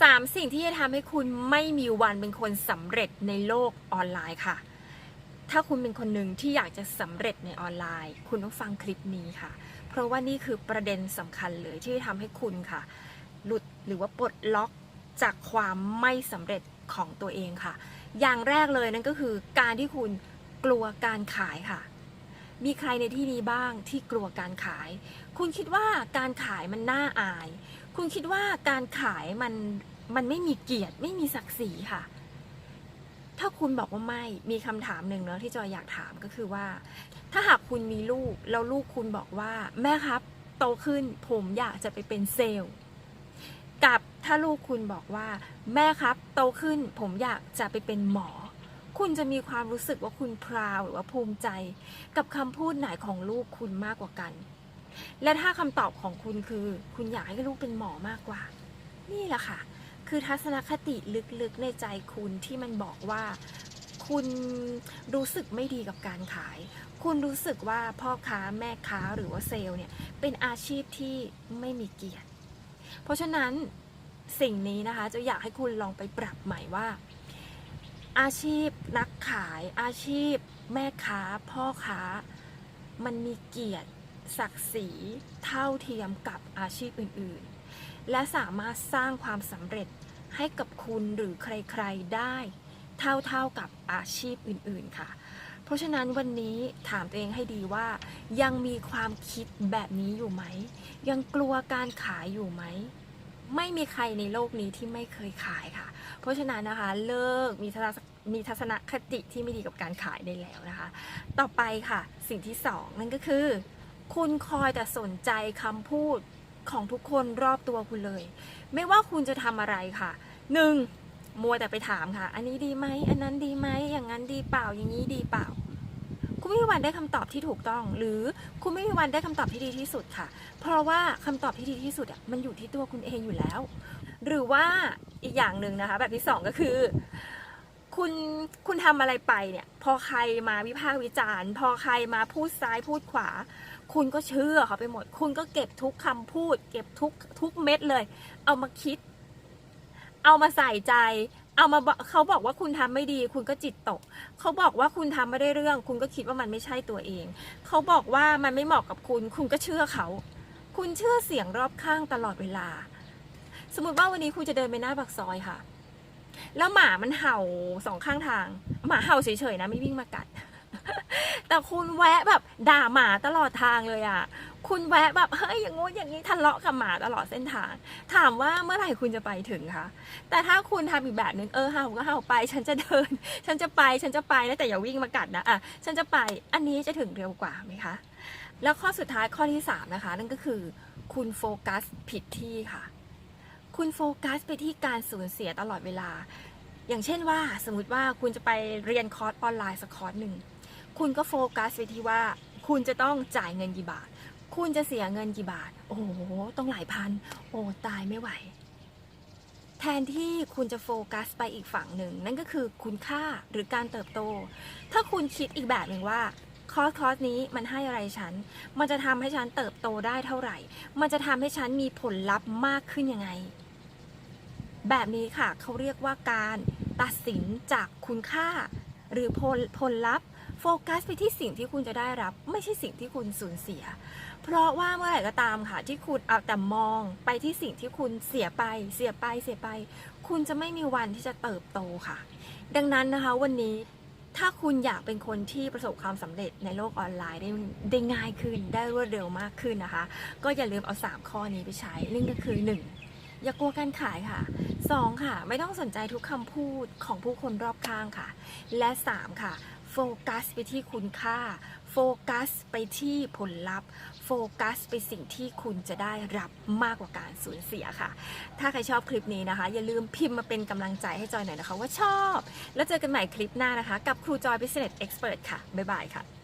สามสิ่งที่จะทำให้คุณไม่มีวันเป็นคนสำเร็จในโลกออนไลน์ค่ะ ถ้าคุณเป็นคนหนึ่งที่อยากจะสำเร็จในออนไลน์ คุณต้องฟังคลิปนี้ค่ะ เพราะว่านี่คือประเด็นสำคัญเลยที่จะทำให้คุณค่ะ หลุดหรือว่าปลดล็อกจากความไม่สำเร็จของตัวเองค่ะ อย่างแรกเลยนั่นก็คือการที่คุณกลัวการขายค่ะ มีใครในที่นี้บ้างที่กลัวการขาย คุณคิดว่าการขายมันน่าอาย คุณคิดว่าการขายมันมันไม่มีเกียรติไม่มีศักดิ์ศรีค่ะ ถ้าคุณบอกว่าไม่มีคำถามหนึ่งเนาะที่จอยอยากถามก็คือว่า ถ้าหากคุณมีลูกแล้วลูกคุณบอกว่าแม่ครับ โตขึ้นผมอยากจะไปเป็นเซลล์กับถ้าลูกคุณบอกว่า แม่ครับ โตขึ้นผมอยากจะไปเป็นหมอ คุณจะมีความรู้สึกว่าคุณพราวหรือว่าภูมิใจ กับคำพูดไหนของลูกคุณมากกว่ากัน และถ้าคำตอบของคุณคือ คุณอยากให้ลูกเป็นหมอมากกว่า นี่แหละค่ะ คือทัศนคติลึกๆในใจคุณที่มันบอกว่า คุณรู้สึกไม่ดีกับการขาย คุณรู้สึกว่าพ่อค้าแม่ค้าหรือว่าเซลล์เนี่ยเป็นอาชีพที่ไม่มีเกียรติ เพราะฉะนั้นสิ่งนี้นะคะจะอยากให้คุณลองไปปรับใหม่ว่า อาชีพนักขายอาชีพ แม่ค้า พ่อค้า มันมีเกียรติ ศักดิ์ศรีเท่าเทียมกับอาชีพอื่นๆ และสามารถสร้างความสำเร็จให้กับคุณหรือใครๆได้ เท่าๆกับอาชีพอื่นๆค่ะ เพราะฉะนั้นวันนี้ถามตัวเองให้ดีว่า ยังมีความคิดแบบนี้อยู่ไหม ยังกลัวการขายอยู่ไหมไม่มีใครในโลกนี้ที่ไม่เคยขายค่ะ เพราะฉะนั้นนะคะเลิกมีทัศนมีทัศนคติที่ไม่ดีกับการขายได้แล้วนะคะ ต่อไปค่ะสิ่งที่สองนั่นก็คือ คุณคอยแต่สนใจคำพูดของทุกคนรอบตัวคุณเลย ไม่ว่าคุณจะทำอะไรค่ะหนึ่งมัวแต่ไปถามค่ะ อันนี้ดีไหม อันนั้นดีไหม อย่างนั้นดีเปล่า อย่างนี้ดีเปล่า คุณไม่มีวันได้คำตอบที่ถูกต้อง หรือคุณไม่มีวันได้คำตอบที่ดีที่สุดค่ะ เพราะว่าคำตอบที่ดีที่สุดอะ มันอยู่ที่ตัวคุณเองอยู่แล้ว หรือว่าอีกอย่างหนึ่งนะคะ แบบที่สองก็คือ คุณคุณทำอะไรไปเนี่ย พอใครมาวิพากษ์วิจารณ์ พอใครมาพูดซ้ายพูดขวา คุณก็เชื่อเขาไปหมด คุณก็เก็บทุกคำพูด เก็บทุกทุกเม็ดเลย เอามาคิด เอามาใส่ใจ เอามาเขาบอกว่าคุณทำไม่ดี คุณก็จิตตก เขาบอกว่าคุณทำไม่ได้เรื่อง คุณก็คิดว่ามันไม่ใช่ตัวเอง เขาบอกว่ามันไม่เหมาะกับคุณ คุณก็เชื่อเขา คุณเชื่อเสียงรอบข้างตลอดเวลา สมมติว่าวันนี้คุณจะเดินไปหน้าปากซอยค่ะ แล้วหมามันเห่าสองข้างทาง หมาเห่าเฉยๆนะไม่วิ่งมากัด แต่คุณแวะแบบด่าหมาตลอดทางเลยอะ คุณแวะแบบเฮ้ยอย่างงู้นอย่างนี้ทะเลาะกับหมาตลอดเส้นทาง ถามว่าเมื่อไหร่คุณจะไปถึงคะแต่ถ้าคุณทำอีกแบบนึงเออเห่าก็เห่าไป ฉันจะเดิน ฉันจะไปฉันจะไปนะแต่อย่าวิ่งมากัดนะอะฉันจะไปอันนี้จะถึงเร็วกว่าไหมคะแล้วข้อสุดท้ายข้อที่สามนะคะนั่นก็คือ คุณโฟกัสผิดที่ค่ะ คุณโฟกัสไปที่การสูญเสียตลอดเวลา อย่างเช่นว่าสมมติว่าคุณจะไปเรียนคอร์สออนไลน์สักคอร์สหนึ่ง คุณก็โฟกัสไปที่ว่า คุณจะต้องจ่ายเงินกี่บาท คุณจะเสียเงินกี่บาท โอ้โห ต้องหลายพัน โอ้ตายไม่ไหว แทนที่คุณจะโฟกัสไปอีกฝั่งหนึ่ง นั่นก็คือคุณค่าหรือการเติบโต ถ้าคุณคิดอีกแบบหนึ่งว่าคอร์สคอร์สนี้มันให้อะไรฉัน มันจะทำให้ฉันเติบโตได้เท่าไหร่ มันจะทำให้ฉันมีผลลัพธ์มากขึ้นยังไง แบบนี้ค่ะเขาเรียกว่าการตัดสินจากคุณค่า หรือผลผลลัพธ์โฟกัสไปที่สิ่งที่คุณจะได้รับ ไม่ใช่สิ่งที่คุณสูญเสีย เพราะว่าเมื่อไหร่ก็ตามค่ะ ที่คุณเอาแต่มองไปที่สิ่งที่คุณเสียไป เสียไปเสียไป คุณจะไม่มีวันที่จะเติบโตค่ะ ดังนั้นนะคะวันนี้ถ้าคุณอยากเป็นคนที่ประสบความสำเร็จในโลกออนไลน์ได้ได้ง่ายขึ้นได้รวดเร็วมากขึ้นนะคะ ก็อย่าลืมเอา 3 ข้อนี้ไปใช้นั่นก็คือ 1. อย่ากลัวการขายค่ะ 2. ค่ะ ไม่ต้องสนใจทุกคำพูดของผู้คนรอบข้างค่ะ และ 3. ค่ะ โฟกัสไปที่คุณค่า โฟกัสไปที่ผลลัพธ์ โฟกัสไปสิ่งที่คุณจะได้รับมากกว่าการสูญเสียค่ะ ถ้าใครชอบคลิปนี้นะคะ อย่าลืมพิมพ์มาเป็นกำลังใจให้จอยหน่อยนะคะว่าชอบ แล้วเจอกันใหม่คลิปหน้านะคะ กับครูจอย Business Expert ค่ะ บ๊ายบายค่ะ